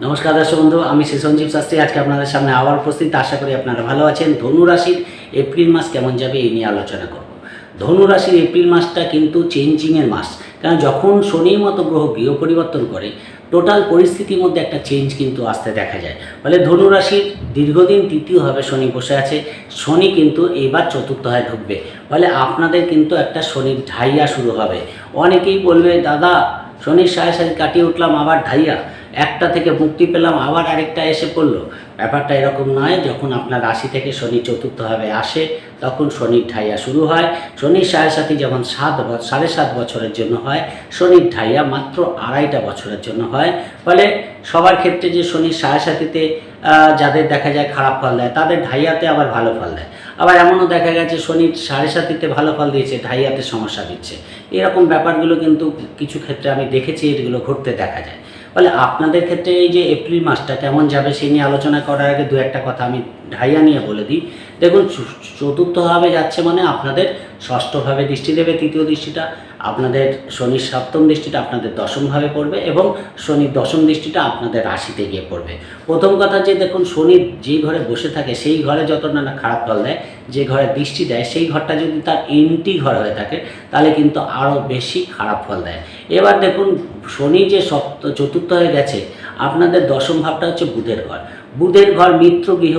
নমস্কার দর্শক বন্ধু, আমি শ্রী সঞ্জীব শাস্ত্রী। আজকে আপনাদের সামনে আবার উপস্থিত। আশা করি আপনারা ভালো আছেন। ধনু রাশির এপ্রিল মাস কেমন যাবে এই নিয়ে আলোচনা করব। ধনু রাশির এপ্রিল মাসটা কিন্তু চেঞ্জিংয়ের মাস। কারণ যখন শনির মতো গ্রহ গৃহ পরিবর্তন করে টোটাল পরিস্থিতির মধ্যে একটা চেঞ্জ কিন্তু আসতে দেখা যায়। ফলে ধনু রাশির দীর্ঘদিন তৃতীয়ভাবে শনি বসে আছে। শনি কিন্তু এইবার চতুর্থ হয় ঢুকবে। ফলে আপনাদের কিন্তু একটা শনির ঢাইয়া শুরু হবে। অনেকেই বলবে, দাদা, শনির সাড়ে সাথে কাটিয়ে উঠলাম, আবার ঢাইয়া। একটা থেকে মুক্তি পেলাম, আবার আরেকটা এসে পড়ল। ব্যাপারটা এরকম নয়, যখন আপনার রাশি থেকে শনি চতুর্থভাবে আসে, তখন শনির ঢাইয়া শুরু হয়। শনির সাড়ে সাথে যেমন সাত সাড়ে সাত বছরের জন্য হয়, শনির ঢাইয়া মাত্র আড়াইটা বছরের জন্য হয়। ফলে সবার ক্ষেত্রে যে শনির সাড়ে সাথীতে যাদের দেখা যায় খারাপ ফল দেয়, তাদের ঢাইয়াতে আবার ভালো ফল দেয়। আবার এমনও দেখা গেছে, শনির সাড়ে সাতিতে ভালো ফল দিয়েছে, ঢাইয়াতে সমস্যা দিচ্ছে। এরকম ব্যাপারগুলো কিন্তু কিছু ক্ষেত্রে আমি দেখেছি, এগুলো ঘটতে দেখা যায়। ফলে আপনাদের ক্ষেত্রে এই যে এপ্রিল মাসটা কেমন যাবে সেই নিয়ে আলোচনা করার আগে দু একটা কথা আমি ঢাইয়া নিয়ে বলে দিই। দেখুন চতুর্থভাবে যাচ্ছে মানে আপনাদের ষষ্ঠভাবে দৃষ্টি দেবে, তৃতীয় দৃষ্টিটা। আপনাদের শনির সপ্তম দৃষ্টিটা আপনাদের দশমভাবে পড়বে এবং শনির দশম দৃষ্টিটা আপনাদের রাশিতে গিয়ে পড়বে। প্রথম কথা যে দেখুন, শনি যে ঘরে বসে থাকে, সেই ঘরে যত না না খারাপ ফল দেয়, যে ঘরে দৃষ্টি দেয়, সেই ঘরটা যদি তার এন্টি ঘর হয়ে থাকে, তাহলে কিন্তু আরও বেশি খারাপ ফল দেয়। এবার দেখুন, শনি যে সপ্ত চতুর্থ হয়ে গেছে, আপনাদের দশম ভাবটা হচ্ছে বুধের ঘর। বুধের ঘর, মিত্র গৃহ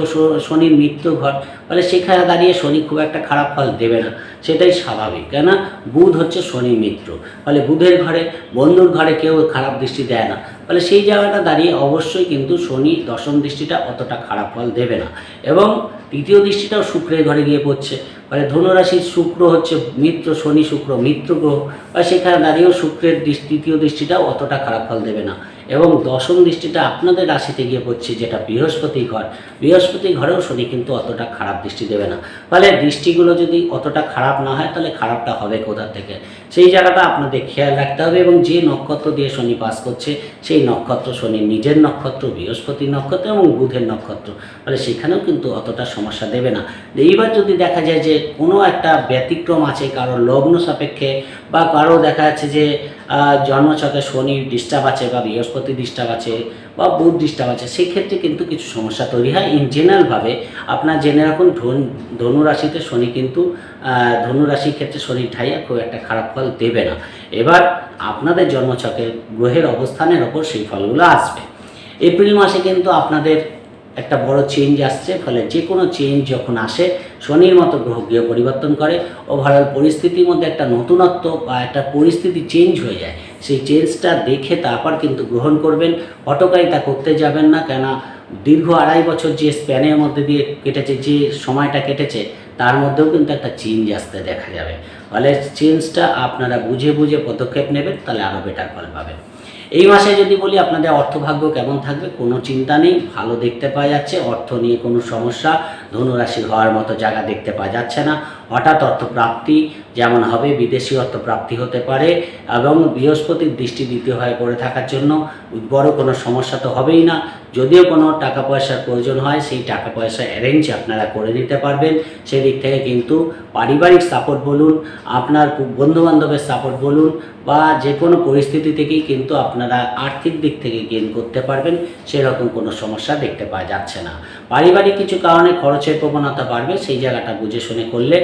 শনির মিত্র ঘর, ফলে সেখানে দাঁড়িয়ে শনি খুব একটা খারাপ ফল দেবে না। সেটাই স্বাভাবিক কেননা বুধ হচ্ছে শনি মিত্র, ফলে বুধের ঘরে, বন্ধুর ঘরে কেউ খারাপ দৃষ্টি দেয় না। ফলে সেই জায়গাটা দাঁড়িয়ে অবশ্যই কিন্তু শনি দশম দৃষ্টিটা অতটা খারাপ ফল দেবে না। এবং তৃতীয় দৃষ্টিটাও শুক্রের ঘরে গিয়ে পড়ছে, ফলে ধনুরাশির শুক্র হচ্ছে মিত্র, শনি, শুক্র, মিত্র গ্রহ বা সেখানে দাঁড়িয়েও শুক্রের তৃতীয় দৃষ্টিটাও অতটা খারাপ ফল দেবে না। এবং দশম দৃষ্টিটা আপনাদের রাশিতে গিয়ে পড়ছে, যেটা বৃহস্পতি ঘর। বৃহস্পতি ঘরেও শনি কিন্তু অতটা খারাপ দৃষ্টি দেবে না। ফলে দৃষ্টিগুলো যদি অতটা খারাপ না হয়, তাহলে খারাপটা হবে কোথা থেকে? সেই জায়গাটা আপনাদের খেয়াল রাখতে হবে এবং যে নক্ষত্র দিয়ে শনি পাস করছে, সেই নক্ষত্র শনি নিজের নক্ষত্র বৃহস্পতির নক্ষত্র এবং বুধের নক্ষত্র। ফলে সেখানেও কিন্তু অতটা সমস্যা দেবে না। এইবার যদি দেখা যায় যে কোনো একটা ব্যতিক্রম আছে, কারও লগ্ন সাপেক্ষে বা কারও দেখা যাচ্ছে যে জন্মছকে শনি ডিস্টার্ব আছে বা বৃহস্পতি ডিস্টার্ব আছে বা বুধ ডিস্টার্ব আছে সেই ক্ষেত্রে কিন্তু কিছু সমস্যা তৈরি হয়। ইন জেনারেলভাবে আপনার জেনে রাখুন, ধন ধনুরাশিতে শনি কিন্তু ধনুরাশির ক্ষেত্রে শনির ঢাইয়া খুব একটা খারাপ ফল দেবে না। এবার আপনাদের জন্মছকের গ্রহের অবস্থানের ওপর সেই ফলগুলো আসবে। এপ্রিল মাসে কিন্তু আপনাদের একটা বড় চেঞ্জ আসছে, ফলে যে কোনো চেঞ্জ যখন আসে, শনির মতো গ্রহ গৃহ পরিবর্তন করে ওভারঅল পরিস্থিতির মধ্যে একটা নতুনত্ব বা একটা পরিস্থিতি চেঞ্জ হয়ে যায়। সেই চেঞ্জটা দেখে তারপর কিন্তু গ্রহণ করবেন হটকাই তা করতে যাবেন না কেন দীর্ঘ আড়াই বছর যে স্প্যানের মধ্যে দিয়ে কেটেছে, যে সময়টা কেটেছে, তার মধ্যেও কিন্তু একটা চেঞ্জ আসতে দেখা যাবে। ফলে চেঞ্জটা আপনারা বুঝে বুঝে পদক্ষেপ নেবেন, তাহলে আরও বেটার ফল পাবেন। এই মাসে যদি বলি, আপনাদের অর্থভাগ্য কেমন থাকবে? কোনো চিন্তা নেই, ভালো দেখতে পাওয়া যাচ্ছে, অর্থ নিয়ে কোনো সমস্যা, ধনুরাশি হওয়ার মতো জায়গা দেখতে পাওয়া যাচ্ছে না। হঠাৎ অর্থপ্রাপ্তি যেমন হবে, বিদেশি অর্থপ্রাপ্তি হতে পারে, এবং বৃহস্পতির দৃষ্টি দ্বিতীয় হয়ে পড়ে থাকার জন্য বড় কোনো সমস্যা তো হবেই না। যদিও কোনো টাকা পয়সার প্রয়োজন হয়, সেই টাকা পয়সা অ্যারেঞ্জ আপনারা করে নিতে পারবেন। সেদিক থেকে কিন্তু পারিবারিক সাপোর্ট বলুন, আপনার বন্ধুবান্ধবের সাপোর্ট বলুন বা যে কোনো পরিস্থিতি থেকেই কিন্তু আপনারা আর্থিক দিক থেকে গেন করতে পারবেন, সেরকম কোনো সমস্যা দেখতে পাওয়া যাচ্ছে না। পারিবারিক কিছু কারণে খরচের প্রবণতা বাড়বে, সেই জায়গাটা বুঝে শুনে করলে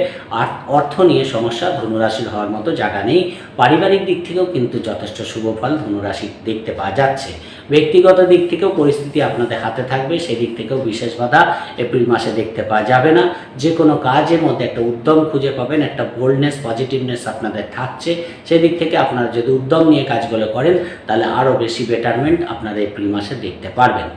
অর্থ নিয়ে সমস্যা ধনুরাশির হওয়ার মতো জায়গা নেই। পারিবারিক দিক থেকেও কিন্তু যথেষ্ট শুভ ফল ধনুরাশি দেখতে পাওয়া যাচ্ছে। ব্যক্তিগত দিক থেকেও পরিস্থিতি আপনাদের হাতে থাকবে সেই দিক থেকেও বিশেষ বাধা এপ্রিল মাসে দেখতে পাওয়া যাবে না। যে কোনো কাজের মধ্যে একটা উদ্যম খুঁজে পাবেন, একটা বোল্ডনেস পজিটিভনেস আপনাদের থাকছে, সেদিক থেকে যদি উদ্যম নিয়ে কাজগুলো করেন তাহলে আরও বেশি বেটারমেন্ট আপনারা এপ্রিল মাসে দেখতে পারবেন।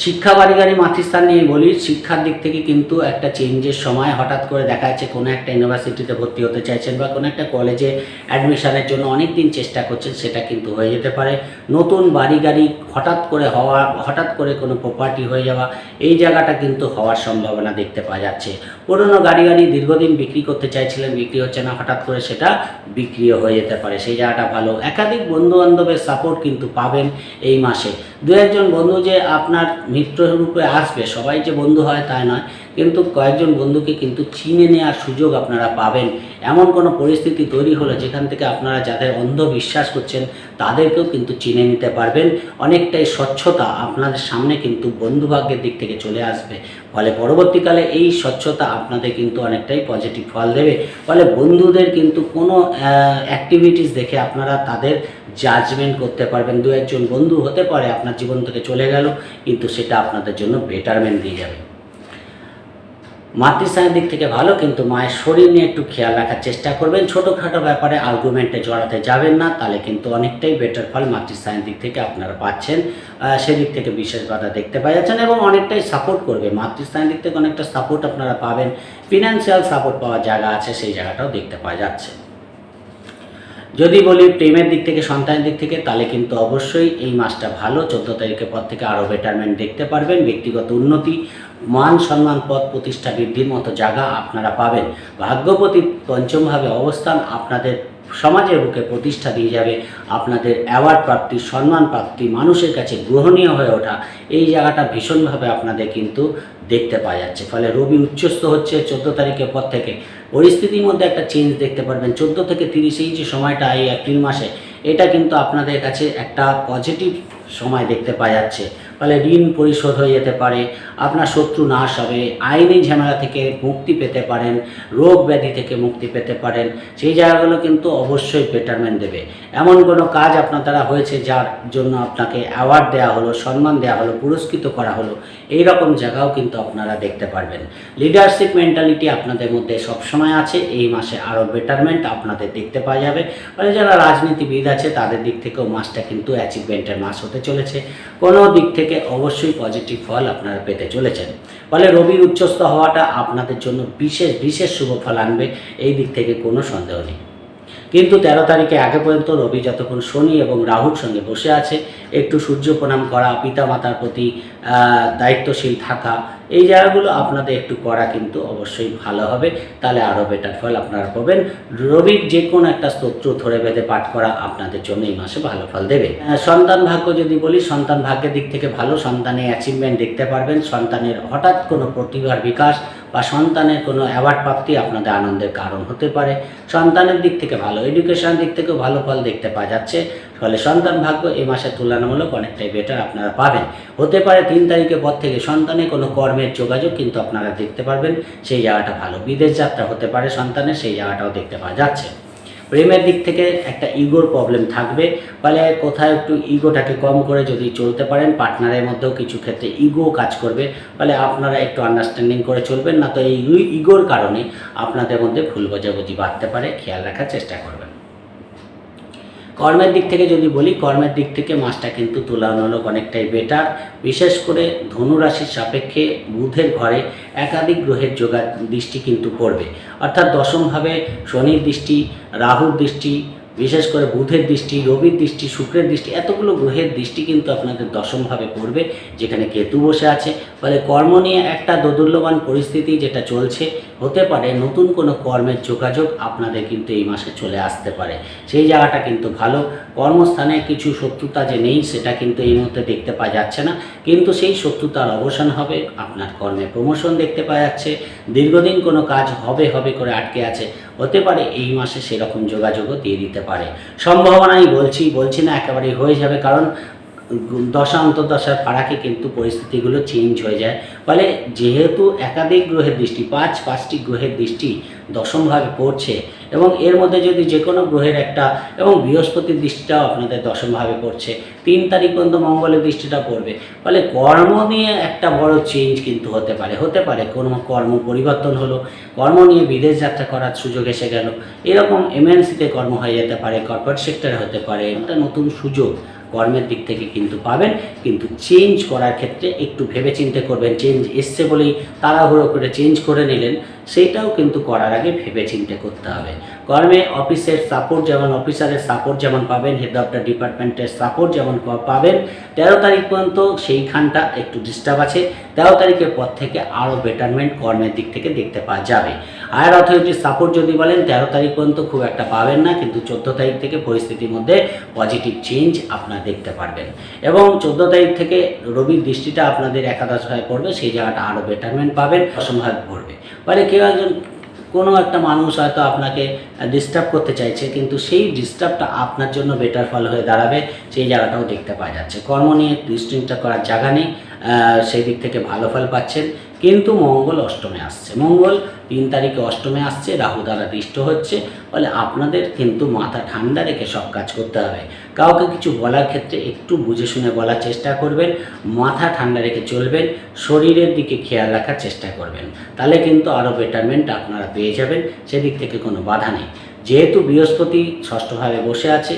শিক্ষা বাড়িগাড়ি মাতৃস্থান নিয়ে বলি, শিক্ষার দিক থেকে কিন্তু একটা চেঞ্জের সময় হঠাৎ করে দেখা যাচ্ছে কোনো একটা ইউনিভার্সিটিতে ভর্তি হতে চাইছেন বা কোনো একটা কলেজে অ্যাডমিশনের জন্য অনেক দিন চেষ্টা করছেন, সেটা কিন্তু হয়ে যেতে পারে। নতুন বাড়ি গাড়ি হঠাৎ করে হওয়া, হঠাৎ করে কোনো প্রপার্টি হয়ে যাওয়া, এই জায়গাটা কিন্তু হওয়ার সম্ভাবনা দেখতে পাওয়া যাচ্ছে। পুরনো গাড়ি গাড়ি দীর্ঘদিন বিক্রি করতে চাইছিলেন, বিক্রি হচ্ছে না, হঠাৎ করে সেটা বিক্রিও হয়ে যেতে পারে। সেই জায়গাটা ভালো। একাধিক বন্ধু বান্ধবের সাপোর্ট কিন্তু পাবেন এই মাসে। দু একজন বন্ধু যে আপনার মিত্র রূপে আসবে সবাই যে বন্ধু হয় তাই নয়। কিন্তু কয়েকজন বন্ধুকে কিন্তু চিনে নেওয়ার সুযোগ আপনারা পাবেন। এমন কোনো পরিস্থিতি তৈরি হলো যেখান থেকে আপনারা যাদের অন্ধবিশ্বাস করছেন, তাদেরকেও কিন্তু চিনে নিতে পারবেন। অনেকটাই স্বচ্ছতা আপনাদের সামনে কিন্তু বন্ধুভাগ্যের দিক থেকে চলে আসবে। ফলে পরবর্তীকালে এই স্বচ্ছতা আপনাদের কিন্তু অনেকটাই পজিটিভ ফল দেবে। ফলে বন্ধুদের কিন্তু কোনো অ্যাক্টিভিটিস দেখে আপনারা তাদের জাজমেন্ট করতে পারবেন। দু একজন বন্ধু হতে পারে, আপনার জীবন থেকে চলে গেল, কিন্তু সেটা আপনাদের জন্য বেটারমেন্ট দিয়ে যাবে। মাতৃস্থানের দিক থেকে ভালো, কিন্তু মায়ের শরীর নিয়ে একটু খেয়াল রাখার চেষ্টা করবেন। ছোটোখাটো ব্যাপারে আর্গুমেন্টে জড়াতে যাবেন না, তাহলে কিন্তু অনেকটাই বেটার ফল মাতৃস্থানের দিক থেকে আপনারা পাচ্ছেন। সেদিক থেকে বিশেষ বাধা দেখতে পাওয়া যাচ্ছেন এবং অনেকটাই সাপোর্ট করবে। মাতৃস্থানের দিক থেকে অনেকটা সাপোর্ট আপনারা পাবেন। ফিনান্সিয়াল সাপোর্ট পাওয়ার জায়গা আছে, সেই জায়গাটাও দেখতে পাওয়া যাচ্ছে। যদি বলি প্রেমের দিক থেকে, সন্তানের দিক থেকে, তাহলে কিন্তু অবশ্যই এই মাসটা ভালো। চোদ্দ তারিখের পর থেকে আরও বেটারমেন্ট দেখতে পারবেন। ব্যক্তিগত উন্নতি মান সম্মান পদ প্রতিষ্ঠা বৃদ্ধির মতো জায়গা আপনারা পাবেন। ভাগ্যপতি পঞ্চমভাবে অবস্থান আপনাদের সমাজের বুকে প্রতিষ্ঠা দিয়ে যাবে। আপনাদের অ্যাওয়ার্ড প্রাপ্তি, সম্মান প্রাপ্তি মানুষের কাছে গ্রহণীয় হয়ে ওঠা। এই জায়গাটা ভীষণভাবে আপনাদের কিন্তু দেখতে পাওয়া যাচ্ছে। ফলে রবি উচ্চস্থ হচ্ছে চোদ্দ তারিখের পর থেকে। পরিস্থিতির মধ্যে একটা চেঞ্জ দেখতে পারবেন। চোদ্দ থেকে তিরিশ এই যে সময়টা, এই এপ্রিল মাসে, এটা কিন্তু আপনাদের কাছে একটা পজিটিভ সময় দেখতে পাওয়া যাচ্ছে। ফলে ঋণ পরিশোধ হয়ে যেতে পারে, আপনার শত্রু নাশ হবে, আইনি ঝামেলা থেকে মুক্তি পেতে পারেন, রোগ ব্যাধি থেকে মুক্তি পেতে পারেন, সেই জায়গাগুলো কিন্তু অবশ্যই বেটারমেন্ট দেবে। এমন কোনো কাজ আপনার দ্বারা হয়েছে যার জন্য আপনাকে অ্যাওয়ার্ড দেওয়া হলো, সম্মান দেওয়া হলো, পুরস্কৃত করা হলো এই রকম জায়গাও কিন্তু আপনারা দেখতে পারবেন। লিডারশিপ মেন্টালিটি আপনাদের মধ্যে সবসময় আছে, এই মাসে আরও বেটারমেন্ট আপনাদের দেখতে পাওয়া যাবে। ফলে যারা রাজনীতিবিদ আছে, তাদের দিক থেকেও মাসটা কিন্তু অ্যাচিভমেন্টের মাস হতে চলেছে। কোনো দিক থেকে অবশ্যই পজিটিভ ফল আপনারা পেতে চলেছেন। ফলে রবির উচ্চস্থ হওয়াটা আপনাদের জন্য বিশেষ বিশেষ শুভ ফল আনবে, এই দিক থেকে কোনো সন্দেহ নেই। কিন্তু তেরো তারিখে আগে পর্যন্ত রবি যতক্ষণ শনি এবং রাহুর সঙ্গে বসে আছে, একটু সূর্য প্রণাম করা, পিতামাতার প্রতি দায়িত্বশীল থাকা, এই জায়গাগুলো আপনাদের একটু করা কিন্তু অবশ্যই ভালো হবে, তাহলে আরও বেটার ফল আপনারা পাবেন। রবির যে কোনো একটা স্তোত্র ধরে বেঁধে পাঠ করা আপনাদের জন্য এই মাসে ভালো ফল দেবে। সন্তান ভাগ্য যদি বলি, সন্তান ভাগ্যের দিক থেকে ভালো, সন্তানের অ্যাচিভমেন্ট দেখতে পারবেন, সন্তানের হঠাৎ কোনো প্রতিভার বিকাশ বা সন্তানের কোনো অ্যাওয়ার্ড প্রাপ্তি আপনাদের আনন্দের কারণ হতে পারে। সন্তানের দিক থেকে ভালো এডুকেশন দিক থেকেও ভালো ফল দেখতে পাওয়া যাচ্ছে। ফলে সন্তান ভাগ্য এই মাসে তুলনামূলক অনেকটাই বেটার আপনারা পাবেন। হতে পারে তিন তারিখের পর থেকে সন্তানের কোনো কর্মের যোগাযোগ কিন্তু আপনারা দেখতে পারবেন। সেই জায়গাটা ভালো। বিদেশ যাত্রা হতে পারে সন্তানের, সেই জায়গাটাও দেখতে পাওয়া যাচ্ছে। প্রেমের দিক থেকে একটা ইগোর প্রবলেম থাকবে, ফলে কোথায় একটু ইগোটাকে কম করে যদি চলতে পারেন, পার্টনারের মধ্যেও কিছু ক্ষেত্রে ইগো কাজ করবে, ফলে আপনারা একটু আন্ডারস্ট্যান্ডিং করে চলবেন, না তো এই ইগোর কারণে আপনাদের মধ্যে ভুল বোঝাবুঝি বাড়তে পারে, খেয়াল রাখার চেষ্টা করবেন। কর্মের দিক থেকে যদি বলি, কর্মের দিক থেকে মাসটা কিন্তু তুলনামূলক অনেকটাই বেটার বিশেষ করে ধনুরাশির সাপেক্ষে বুধের ঘরে একাধিক গ্রহের যোগা দৃষ্টি কিন্তু পড়বে। অর্থাৎ দশমভাবে শনির দৃষ্টি, রাহুর দৃষ্টি বিশেষ করে বুধের দৃষ্টি, রবির দৃষ্টি, শুক্রের দৃষ্টি, এতগুলো গ্রহের দৃষ্টি কিন্তু আপনাদের দশমভাবে পড়বে, যেখানে কেতু বসে আছে। ফলে কর্ম নিয়ে একটা দোদুল্যমান পরিস্থিতি যেটা চলছে, হতে পারে নতুন কোনো কর্মের যোগাযোগ আপনাদের কিন্তু এই মাসে চলে আসতে পারে। সেই জায়গাটা কিন্তু ভালো। কর্মস্থানে কিছু শত্রুতা যে নেই, সেটা কিন্তু এই মুহূর্তে দেখতে পাওয়া যাচ্ছে না। কিন্তু সেই শত্রুতার অবসান হবে, আপনার কর্মে প্রমোশন দেখতে পাওয়া যাচ্ছে। দীর্ঘদিন কোনো কাজ হবে হবে করে আটকে আছে। হতে পারে, এই মাসে সেরকম যোগাযোগও দিয়ে দিতে পারে। সম্ভাবনা আমি বলছি বলছি না একেবারেই হয়ে যাবে, কারণ দশা অন্তর্দশার ফারাকে কিন্তু পরিস্থিতিগুলো চেঞ্জ হয়ে যায়। ফলে যেহেতু একাধিক গ্রহের দৃষ্টি, পাঁচ পাঁচটি গ্রহের দৃষ্টি দশমভাবে পড়ছে এবং এর মধ্যে যদি যে কোনো গ্রহের একটা এবং বৃহস্পতির দৃষ্টিটাও আপনাদের দশমভাবে পড়ছে, তিন তারিখ পর্যন্ত মঙ্গলের দৃষ্টিটা পড়বে। ফলে কর্ম নিয়ে একটা বড় চেঞ্জ কিন্তু হতে পারে হতে পারে। কোনো কর্ম পরিবর্তন হলো, কর্ম নিয়ে বিদেশ যাত্রা করার সুযোগ এসে গেল। এরকম এমএনসিতে কর্ম হয়ে যেতে পারে কর্পোরেট সেক্টরে হতে পারে। একটা নতুন সুযোগ কর্মের দিক থেকে কিন্তু পাবেন, কিন্তু চেঞ্জ করার ক্ষেত্রে একটু ভেবে চিন্তে করবেন। চেঞ্জ এসছে বলেই তাড়াহুড়ো করে চেঞ্জ করে নিলেন সেইটাও কিন্তু করার আগে ভেবে চিন্তে করতে হবে। কর্মে অফিসের সাপোর্ট যেমন, অফিসারের সাপোর্ট যেমন পাবেন হেড অফ দ্য ডিপার্টমেন্টের সাপোর্ট যেমন পাবেন, তেরো তারিখ পর্যন্ত সেইখানটা একটু ডিস্টার্ব আছে, তেরো তারিখের পর থেকে আরও বেটারমেন্ট কর্মের দিক থেকে দেখতে পাওয়া যাবে। হায়ার অথরিটির সাপোর্ট যদি বলেন, তেরো তারিখ পর্যন্ত খুব একটা পাবেন না, কিন্তু চোদ্দ তারিখ থেকে পরিস্থিতির মধ্যে পজিটিভ চেঞ্জ আপনারা দেখতে পারবেন। এবং চোদ্দ তারিখ থেকে রবির দৃষ্টিটা আপনাদের একাদশ ভাবে পড়বে, সেই জায়গাটা আরও বেটারমেন্ট পাবেন অসম্ভাবে পড়বে। মানে কেউ একজন, কোনো একটা মানুষ হয়তো আপনাকে ডিস্টার্ব করতে চাইছে, কিন্তু সেই ডিস্টার্বটা আপনার জন্য বেটার ফল হয়ে দাঁড়াবে, সেই জায়গাটাও দেখতে পাওয়া যাচ্ছে। কর্ম নিয়ে ডিস্টিংটা করার জায়গা নেই সেই দিক থেকে ভালো ফল পাচ্ছেন। কিন্তু মঙ্গল অষ্টমে আসছে। মঙ্গল তিন তারিখে অষ্টমে আসছে, রাহু দ্বারা দৃষ্ট হচ্ছে। ফলে আপনাদের কিন্তু মাথা ঠান্ডা রেখে সব কাজ করতে হবে। কাউকে কিছু বলার ক্ষেত্রে একটু বুঝে শুনে বলার চেষ্টা করবেন, মাথা ঠান্ডা রেখে চলবেন, শরীরের দিকে খেয়াল রাখার চেষ্টা করবেন। তাহলে কিন্তু আরও বেটারমেন্ট আপনারা পেয়ে যাবেন, সেদিক থেকে কোনো বাধা নেই। যেহেতু বৃহস্পতি ষষ্ঠভাবে বসে আছে,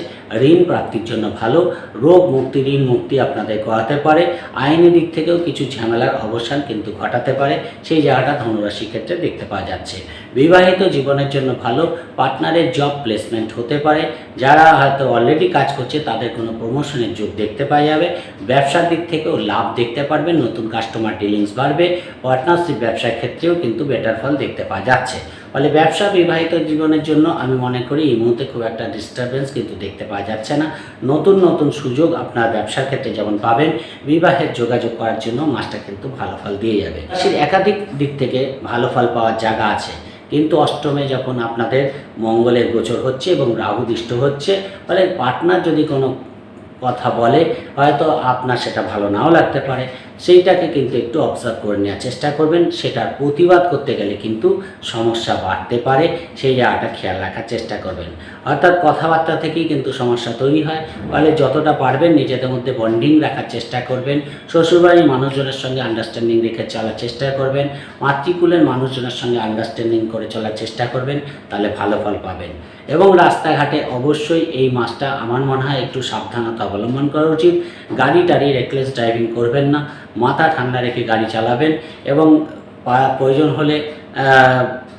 ঋণ প্রাপ্তির জন্য ভালো, রোগ মুক্তি, ঋণ মুক্তি আপনাদের করাতে পারে। আইনি দিক থেকেও কিছু ঝামেলার অবসান কিন্তু ঘটাতে পারে, সেই জায়গাটা ধনুরাশির ক্ষেত্রে দেখতে পাওয়া যাচ্ছে। বিবাহিত জীবনের জন্য ভালো, পার্টনারের জব প্লেসমেন্ট হতে পারে। যারা হয়তো অলরেডি কাজ করছে, তাদের কোনো প্রমোশনের যোগ দেখতে পাওয়া যাবে। ব্যবসার দিক থেকেও লাভ দেখতে পারবেন নতুন কাস্টমার ডিলিংস বাড়বে পার্টনারশিপ ব্যবসার ক্ষেত্রেও কিন্তু বেটার ফল দেখতে পাওয়া যাচ্ছে। ফলে ব্যবসা বিবাহিত জীবনের জন্য আমি মনে করি এই মুহূর্তে খুব একটা ডিস্টারবেন্স কিন্তু দেখতে পাওয়া যাচ্ছে না। নতুন নতুন সুযোগ আপনার ব্যবসার ক্ষেত্রে যেমন পাবেন, বিবাহের যোগাযোগ করার জন্য মাসটা কিন্তু ভালো ফল দিয়ে যাবে। সে একাধিক দিক থেকে ভালো ফল পাওয়ার জায়গা আছে। কিন্তু অষ্টমে যখন আপনাদের মঙ্গলের গোচর হচ্ছে এবং রাহু দৃষ্ট হচ্ছে, ফলে পার্টনার যদি কোনো কথা বলে, হয়তো আপনার সেটা ভালো নাও লাগতে পারে। সেইটাকে কিন্তু একটু অবজার্ভ করে নেওয়ার চেষ্টা করবেন। সেটার প্রতিবাদ করতে গেলে কিন্তু সমস্যা বাড়তে পারে। সেই জায়গাটা খেয়াল রাখার চেষ্টা করবেন। অর্থাৎ কথাবার্তা থেকেই কিন্তু সমস্যা তৈরি হয়। ফলে যতটা পারবেন নিজেদের মধ্যে বন্ডিং রাখার চেষ্টা করবেন। শ্বশুরবাড়ির মানুষজনের সঙ্গে আন্ডারস্ট্যান্ডিং রেখে চলার চেষ্টা করবেন। মাতৃকুলের মানুষজনের সঙ্গে আন্ডারস্ট্যান্ডিং করে চলার চেষ্টা করবেন। তাহলে ভালো ফল পাবেন। এবং রাস্তাঘাটে অবশ্যই এই মাসটা আমার মনে হয় একটু সাবধানতা অবলম্বন করা উচিত। গাড়ি টাড়ি রেকলেস ড্রাইভিং করবেন না। মাথা ঠান্ডা রেখে গাড়ি চালাবেন এবং প্রয়োজন হলে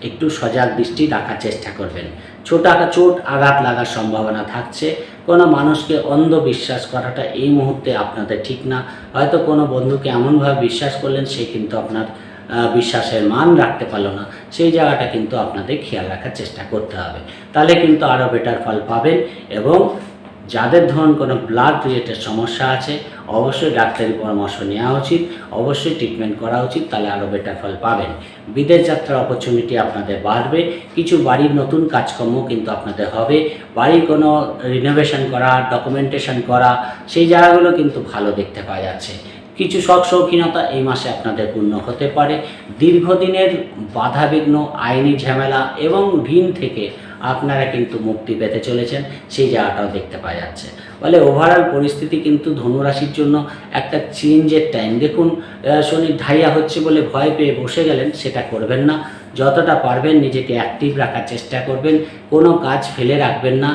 একটু সজাগ দৃষ্টি রাখার চেষ্টা করবেন। ছোট চোট আঘাত লাগার সম্ভাবনা থাকছে। কোনো মানুষকে অন্ধ বিশ্বাস করাটা এই মুহূর্তে আপনাদের ঠিক না। হয়তো কোনো বন্ধুকে এমনভাবে বিশ্বাস করলেন, সে কিন্তু আপনার বিশ্বাসের মান রাখতে পারল না। সেই জায়গাটা কিন্তু আপনাদের খেয়াল রাখার চেষ্টা করতে হবে। তাহলে কিন্তু আরও বেটার ফল পাবেন এবং যাদের ধরুন কোনো ব্লাড রিলেটেড সমস্যা আছে, অবশ্যই ডাক্তারি পরামর্শ নেওয়া উচিত, অবশ্যই ট্রিটমেন্ট করা উচিত, তাহলে আরও বেটার ফল পাবেন। বিদেশ যাত্রার অপরচুনিটি আপনাদের বাড়বে, কিছু বাড়ির নতুন কাজকর্ম কিন্তু আপনাদের হবে। বাড়ির কোনো রিনোভেশন করা ডকুমেন্টেশন করা, সেই জায়গাগুলো কিন্তু ভালো দেখতে পাওয়া যাচ্ছে। কিছু শখ শৌখিনতা এই মাসে আপনাদের পূর্ণ হতে পারে। দীর্ঘদিনের বাধাবিঘ্ন, আইনি ঝামেলা এবং ঋণ থেকে আপনারা কিন্তু মুক্তি পেতে চলেছেন, সেই জায়গাটাও দেখতে পাওয়া যাচ্ছে। ফলে ওভারঅল পরিস্থিতি কিন্তু ধনুরাশির জন্য একটা চেঞ্জের টাইম দেখুন শনি ঢাইয়া হচ্ছে বলে ভয় পেয়ে বসে গেলেন, সেটা করবেন না। যতটা পারবেন নিজেকে অ্যাক্টিভ রাখার চেষ্টা করবেন। কোনো কাজ ফেলে রাখবেন না।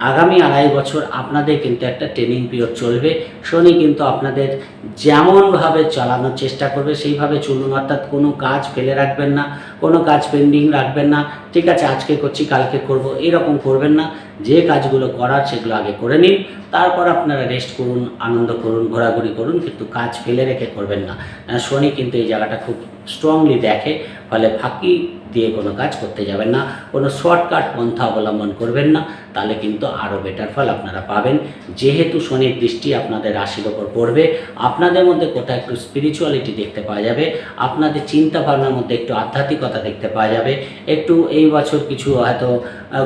আগামী আড়াই বছর আপনাদের কিন্তু একটা ট্রেনিং পিরিয়ড চলবে। শনি কিন্তু আপনাদের যেমনভাবে চালানোর চেষ্টা করবে, সেইভাবে চলুন, অর্থাৎ কোনো কাজ ফেলে রাখবেন না, কোনো কাজ পেন্ডিং রাখবেন না। ঠিক আছে, আজকে করছি, কালকে করব, এরকম করবেন না। যে কাজগুলো করার, সেগুলো আগে করে নিন। তারপর আপনারা রেস্ট করুন, আনন্দ করুন, ঘোরাঘুরি করুন, কিন্তু কাজ ফেলে রেখে করবেন না। শনি কিন্তু এই জায়গাটা খুব স্ট্রংলি দেখে। ফলে ফাঁকি দিয়ে কোনো কাজ করতে যাবেন না। কোনো শর্টকাট পন্থা অবলম্বন করবেন না। তাহলে কিন্তু আরও বেটার ফল আপনারা পাবেন। যেহেতু শনির দৃষ্টি আপনাদের রাশির ওপর পড়বে, আপনাদের মধ্যে কোথাও একটু স্পিরিচুয়ালিটি দেখতে পাওয়া যাবে, আপনাদের চিন্তা ভাবনার মধ্যে একটু আধ্যাত্মিকতা দেখতে পাওয়া যাবে। একটু এই বছর কিছু হয়তো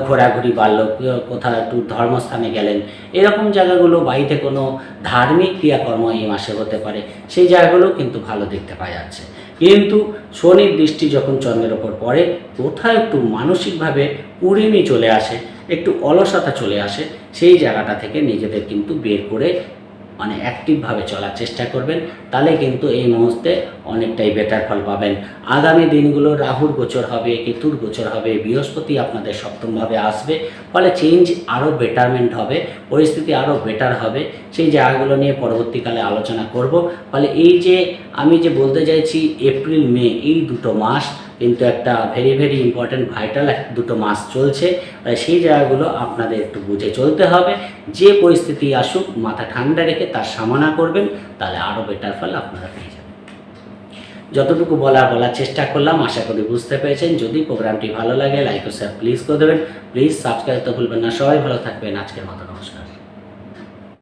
ঘোরাঘুরি বাড়লো কোথাও একটু ধর্মস্থানে গেলেন। এরকম জায়গাগুলো বাড়িতে কোনো ধার্মিক ক্রিয়াকর্ম এই মাসে হতে পারে। সেই জায়গাগুলো কিন্তু ভালো দেখতে পাওয়া যাচ্ছে। কিন্তু শনির দৃষ্টি যখন চন্দ্রের ওপর পড়ে কোথাও একটু মানসিকভাবে উড়েমি চলে আসে, একটু অলসতা চলে আসে, সেই জায়গাটা থেকে নিজেদের কিন্তু বের করে মানে অ্যাক্টিভভাবে চলার চেষ্টা করবেন, তাহলে কিন্তু এই মুহূর্তে অনেকটাই বেটার ফল পাবেন। আগামী দিনগুলো রাহুর গোচর হবে, কেতুর গোচর হবে, বৃহস্পতি আপনাদের সপ্তমভাবে আসবে, ফলে চেঞ্জ আরও বেটারমেন্ট হবে, পরিস্থিতি আরও বেটার হবে। সেই জায়গাগুলো নিয়ে পরবর্তীকালে আলোচনা করব। ফলে এই যে আমি যে বলতে চাইছি এপ্রিল মে এই দুটো মাস কিন্তু একটা ভেরি ভেরি ইম্পর্ট্যান্ট ভাইটাল দুটো মাস চলছে। তাই সেই জায়গাগুলো আপনাদের একটু বুঝে চলতে হবে। যে পরিস্থিতি আসুক, মাথা ঠান্ডা রেখে তার সামনা করবেন, তাহলে আরও বেটার ফল আপনারা পেয়ে যাবেন। যতটুকু বলার বলার চেষ্টা করলাম, আশা করি বুঝতে পেরেছেন। যদি প্রোগ্রামটি ভালো লাগে লাইক ও শেয়ার প্লিজ করে দেবেন। প্লিজ সাবস্ক্রাইব তো ভুলবেন না। সবাই ভালো থাকবেন। আজকের মতো নমস্কার।